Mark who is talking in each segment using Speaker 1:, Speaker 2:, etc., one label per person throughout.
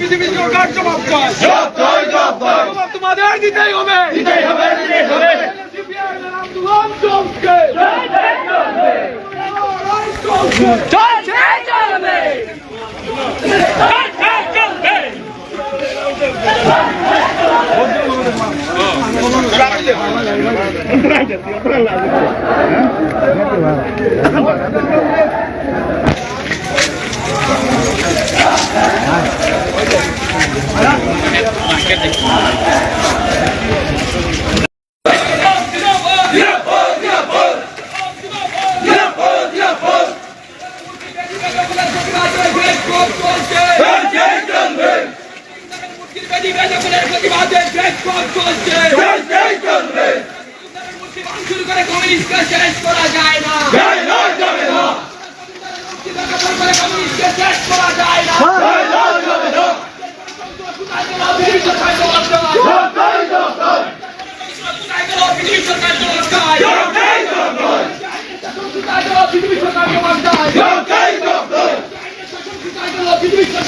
Speaker 1: BJP সরকার জবাব
Speaker 2: জয়
Speaker 1: জবাব তোমাদের দিতেই হবে।
Speaker 2: দিতেই হবে দিতেই হবে।
Speaker 1: আন্দোলন চলছে। চলছে চলবে।
Speaker 2: চলবে
Speaker 1: প্রতিবাদে চলছে
Speaker 2: চেষ্টাই চলবে
Speaker 1: মূর্তি ভাঙচুর করে কমিউনিস্টকে শেষ করা যায় না। মূর্তি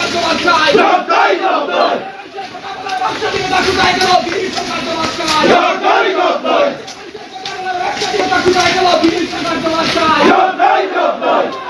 Speaker 1: ভাঙচুর করে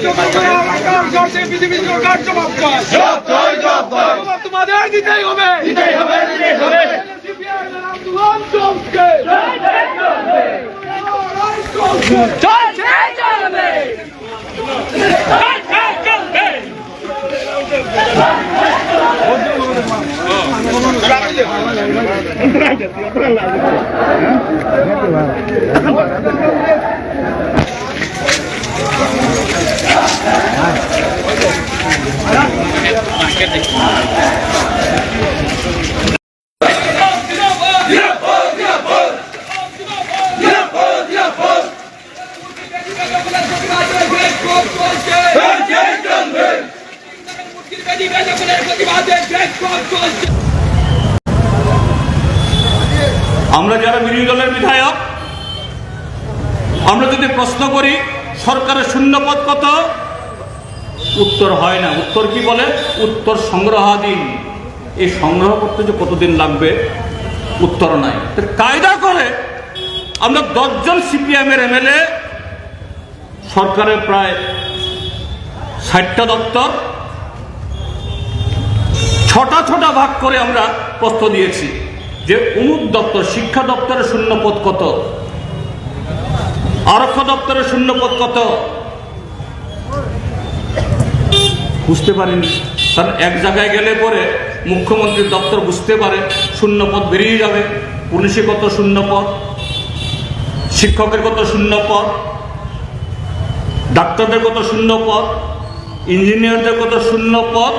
Speaker 2: জিন্দাবাদ
Speaker 1: বিজেপি সরকার জবাব দেয়
Speaker 2: জয় জয়
Speaker 1: জবাব তোমাদের দিতেই হবে
Speaker 2: দিতেই হবে দিতেই হবে
Speaker 1: আন্দোলন চলছে চলছে চলবে
Speaker 2: চলবে
Speaker 3: আমরা যারা বিরোধী দলের বিধায়ক আমরা যদি প্রশ্ন করি সরকারের শূন্যপদ কত? উত্তর হয় না। উত্তর কি বলে? উত্তর সংগ্রহাধীন। এই সংগ্রহ করতে যে কতদিন লাগবে? উত্তর নাই। তো কায়দা করে আমরা দশজন সিপিএমের এমএলএ, সরকারের প্রায় ষাটটা দপ্তর, ছটা ছটা ভাগ করে আমরা প্রশ্ন দিয়েছি যে অমুক দপ্তর, শিক্ষা দপ্তরের শূন্যপদ কত? আরক্ষ দপ্তরের শূন্যপদ কত? বুঝতে পারিনি। কারণ এক জায়গায় গেলে পরে মুখ্যমন্ত্রীর দপ্তর বুঝতে পারে শূন্যপদ বেরিয়ে যাবে। পুলিশে কত শূন্যপদ শিক্ষকের কত শূন্যপদ ডাক্তারদের কত শূন্যপদ ইঞ্জিনিয়ারদের কত শূন্যপদ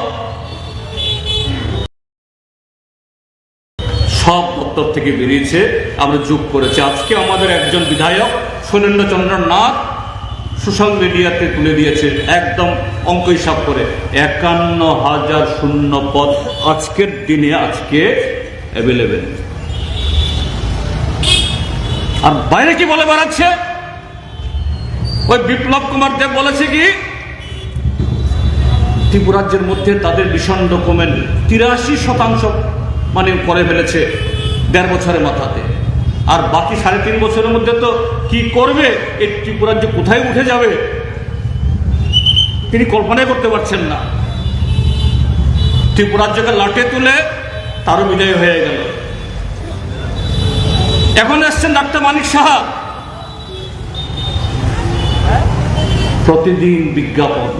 Speaker 3: সব দপ্তর থেকে বেরিয়েছে, আমরা যোগ করেছি। আজকে আমাদের একজন বিধায়ক শৈলেন্দ্র চন্দ্র নাথ সোশ্যাল মিডিয়াতে তুলে দিয়েছে। একদম অঙ্ক হিসাব করে। একান্ন হাজার শূন্য পদ আজকের দিনে আজকে অ্যাভেলেবেল আর বাইরে কি বলে বেড়াচ্ছে? ওই বিপ্লব কুমার দেব বলেছে কি ত্রিপুরাজ্যের মধ্যে তাদের ভীষণ ডকুমেন্ট তিরাশি শতাংশ মানে করে ফেলেছে দেড় বছরের মাথাতে। আর বাকি সাড়ে তিন বছরের মধ্যে তো কি করবে? এই ত্রিপুরাজ্য কোথায় উঠে যাবে? তিনি কল্পনাই করতে পারছেন না। ত্রিপুরাজ্যকে লাটে তুলে তারও বিজয় হয়ে গেল। এখন এসছেন ডাক্তার মানিক সাহা। প্রতিদিন বিজ্ঞাপন।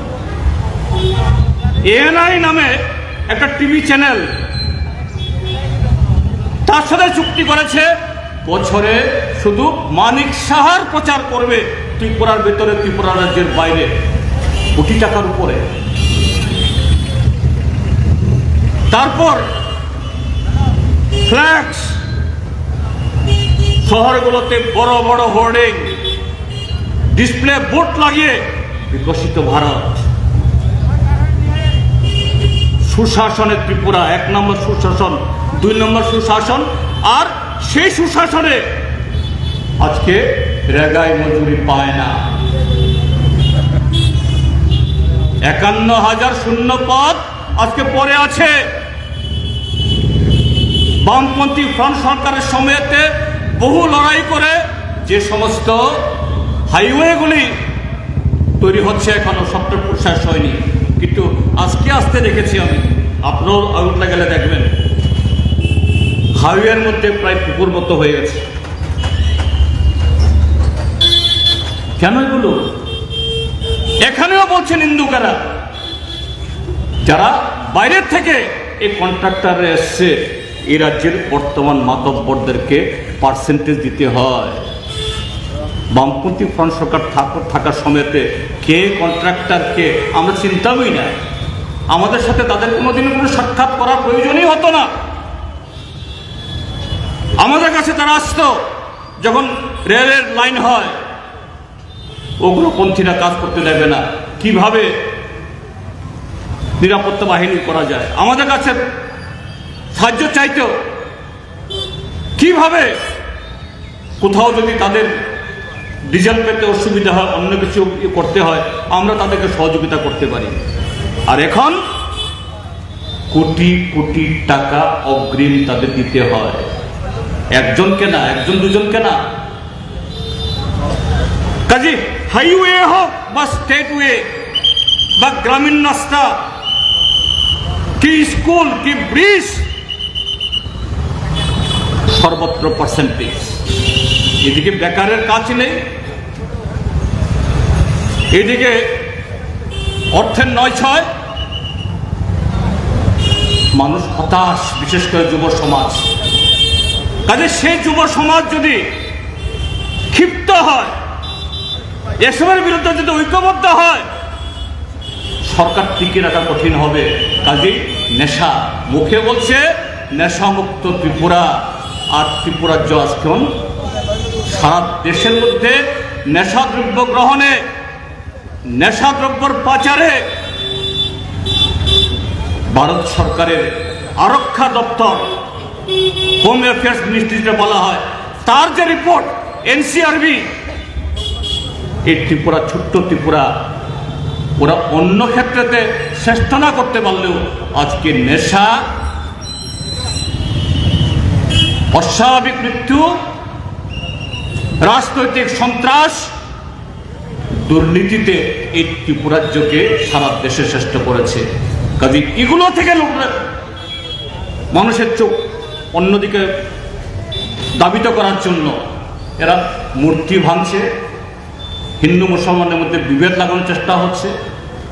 Speaker 3: এএনআই নামে একটা টিভি চ্যানেল তার সাথে চুক্তি করেছে, বছরে শুধু মানিক সাহার প্রচার করবে ত্রিপুরার ভেতরে, ত্রিপুরা রাজ্যের বাইরে। কোটি টাকার উপরে। তারপর শহরগুলোতে বড় বড় হোর্ডিং। ডিসপ্লে বোর্ড লাগিয়ে বিকশিত ভারত। সুশাসনের ত্রিপুরা, এক নম্বর সুশাসন, দুই নম্বর সুশাসন, আর সেই সুশাসনে আজকে রেগাই মজুরি পায় না। একান্ন হাজার শূন্য পদ আজকে পড়ে আছে। বামপন্থী ফ্রন্ট সরকারের সময়তে বহু লড়াই করে যে সমস্ত হাইওয়েগুলি তৈরি হচ্ছে এখনও সবটা শেষ হয়নি। কিন্তু আজকে আস্তে দেখেছি আমি আপনার আউটলে গেলে দেখবেন। হাইওয়ের মধ্যে প্রায় পুকুর মতো হয়ে গেছে। কেন এগুলো? এখানেও বলছেন হিন্দুকেরা যারা বাইরের থেকে এই কন্ট্রাক্টরে এসছে, এই রাজ্যের বর্তমান মাতব্বরদেরকে পার্সেন্টেজ দিতে হয়। বামপন্থী ফ্রন্ট সরকার থাক- থাকার সময়তে কে কন্ট্রাক্টারকে আমরা চিন্তামই না। আমাদের সাথে তাদের কোনোদিনও কোনো সাক্ষাৎ করার প্রয়োজনই হতো না। আমাদের কাছে তারা আসতো, যখন রেলের লাইন হয়। উগ্রপন্থীরা কাজ করতে দেবে না। কীভাবে নিরাপত্তা বাহিনী করা যায়? আমাদের কাছে সাহায্য চাইতো। কীভাবে? কোথাও যদি তাদের ডিজেল পেতে অসুবিধা হয়, অন্য কিছু করতে হয়, আমরা তাদেরকে সহযোগিতা করতে পারি। আর এখন কোটি কোটি টাকা অগ্রিম তাদের দিতে হয়। একজনকে না, একজন দুজনকে না কাজে হাইওয়ে হোক বা স্টেটওয়ে বা গ্রামীণ রাস্তা কি স্কুল কি ব্রিজ সর্বত্র পার্সেন্টেজ এদিকে বেকারের কাজ নেই এদিকে অর্থের নয় ছয় মানুষ হতাশ বিশেষ করে যুব সমাজ কাজে সেই যুব সমাজ যদি ক্ষিপ্ত হয় এসবের বিরুদ্ধে যদি ঐক্যবদ্ধ হয়, সরকার টিকে রাখা কঠিন হবে। কাজে নেশা মুখে বলছে, নেশামুক্ত ত্রিপুরা আর ত্রিপুরাজ্য আজখন সারা দেশের মধ্যে নেশাদ্রব্য গ্রহণে নেশাদ্রব্যর পাচারে ভারত সরকারের আরক্ষা দপ্তর হোম অ্যাফেয়ার্স মিনিস্ট্রিতে বলা হয়। তার যে রিপোর্ট, এনসিআরবি এই ত্রিপুরা, ছোট্ট ত্রিপুরা, ওরা অন্য ক্ষেত্রেতে শ্রেষ্ঠ না করতে পারলেও আজকে নেশা, অস্বাভাবিক মৃত্যু, রাজনৈতিক সন্ত্রাস, দুর্নীতিতে এই ত্রিপুরাজ্যকে সারা দেশে শ্রেষ্ঠ করেছে। কাজে এগুলো থেকে মানুষের চোখ অন্যদিকে দাবিত করার জন্য এরা মূর্তি ভাঙছে হিন্দু মুসলমানের মধ্যে বিভেদ লাগানোর চেষ্টা হচ্ছে।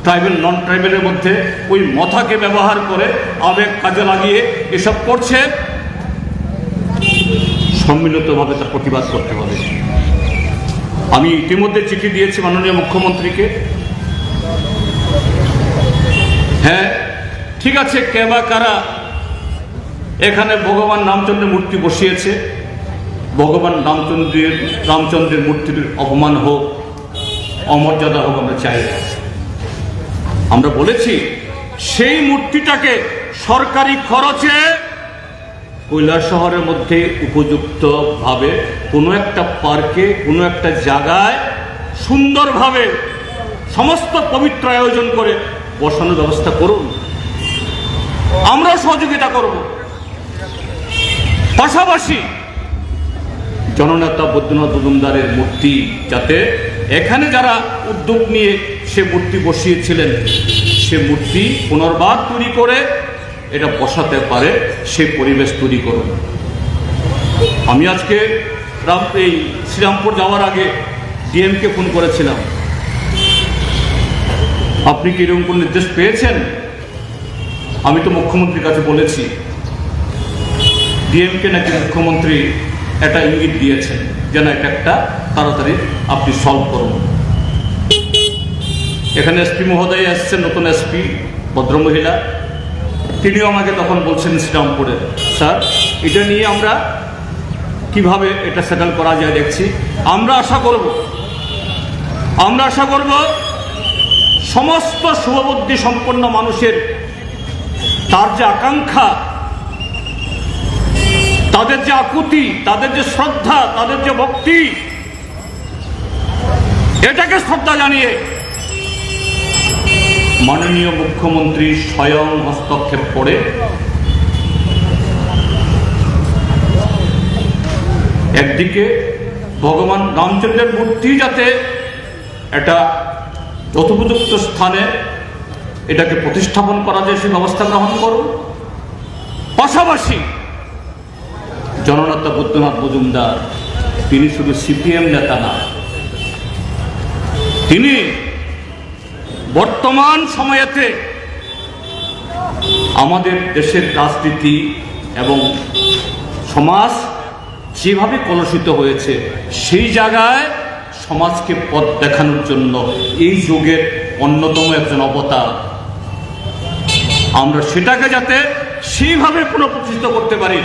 Speaker 3: ট্রাইবেল নন ট্রাইবেলের মধ্যে ওই মথাকে ব্যবহার করে আবেগ কাজে লাগিয়ে এসব করছে। সম্মিলিতভাবে তার প্রতিবাদ করতে হবে। আমি ইতিমধ্যে চিঠি দিয়েছি মাননীয় মুখ্যমন্ত্রীকে। হ্যাঁ ঠিক আছে কে বা কারা এখানে ভগবান রামচন্দ্রের মূর্তি বসিয়েছে। ভগবান রামচন্দ্রের রামচন্দ্রের মূর্তির অপমান হোক অমর্যাদা হোক আমরা চাই না। আমরা বলেছি, সেই মূর্তিটাকে সরকারি খরচে কৈলাস শহরের মধ্যে উপযুক্তভাবে কোনো একটা পার্কে, কোনো একটা জায়গায় সুন্দরভাবে সমস্ত পবিত্র আয়োজন করে বসানোর ব্যবস্থা করুন আমরা সহযোগিতা করব পাশাপাশি জননেতা বৈদ্যনাথ মজুমদারের মূর্তি যাতে এখানে যারা উদ্যোগ নিয়ে সে মূর্তি বসিয়েছিলেন, সে মূর্তি পুনর্বার তৈরি করে এটা বসাতে পারে, সে পরিবেশ তৈরি করুন। আমি আজকে রাম এই শ্রীরামপুর যাওয়ার আগে ডিএমকে ফোন করেছিলাম। আপনি কি এরকম কোনো নির্দেশ পেয়েছেন? আমি তো মুখ্যমন্ত্রীর কাছে বলেছি। ডিএমকে নাকি মুখ্যমন্ত্রী একটা ইঙ্গিত দিয়েছেন, যেন এটা একটা তাড়াতাড়ি আপনি সলভ করুন। এখানে এসপি মহোদয় এসছেন নতুন এসপি ভদ্রমহিলা। তিনিও আমাকে তখন বলছেন শ্রীরামপুরে, স্যার, এটা নিয়ে আমরা কীভাবে এটা সেটেল করা যায় দেখছি। আমরা আশা করব, আমরা আশা করব সমস্ত শুভবুদ্ধি সম্পন্ন মানুষের, তার যে আকাঙ্ক্ষা, তাদের যে আকুতি, তাদের যে শ্রদ্ধা, তাদের যে ভক্তি এটাকে শ্রদ্ধা জানিয়ে মাননীয় মুখ্যমন্ত্রী স্বয়ং হস্তক্ষেপ করে একদিকে ভগবান রামচন্দ্রের মূর্তি যাতে একটা যথোপযুক্ত স্থানে এটাকে প্রতিস্থাপন করা যায়, সে ব্যবস্থা গ্রহণ করুন। পাশাপাশি জননেতা বৈদ্যনাথ মজুমদার, তিনি শুধু সিপিএম নেতা না তিনি বর্তমান সময়েতে আমাদের দেশের রাজনীতি এবং সমাজ যেভাবে কলুষিত হয়েছে, সেই জায়গায় সমাজকে পথ দেখানোর জন্য এই যুগের অন্যতম একজন অবতার। আমরা সেটাকে যাতে সেইভাবে পুনঃপ্রতিষ্ঠিত করতে পারি,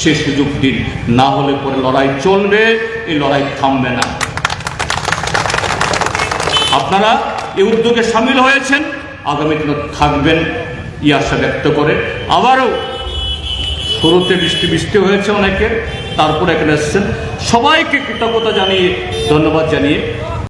Speaker 3: সে সুযোগ দিন। না হলে পরে লড়াই চলবে, এই লড়াই থামবে না। আপনারা এই উদ্যোগে সামিল হয়েছেন। আগামী দিনে থাকবেন ই আশা ব্যক্ত করে। আবারও শুরুতে বৃষ্টি বৃষ্টি হয়েছে অনেকে তারপর এখানে এসছেন। সবাইকে কৃতজ্ঞতা জানিয়ে, ধন্যবাদ জানিয়ে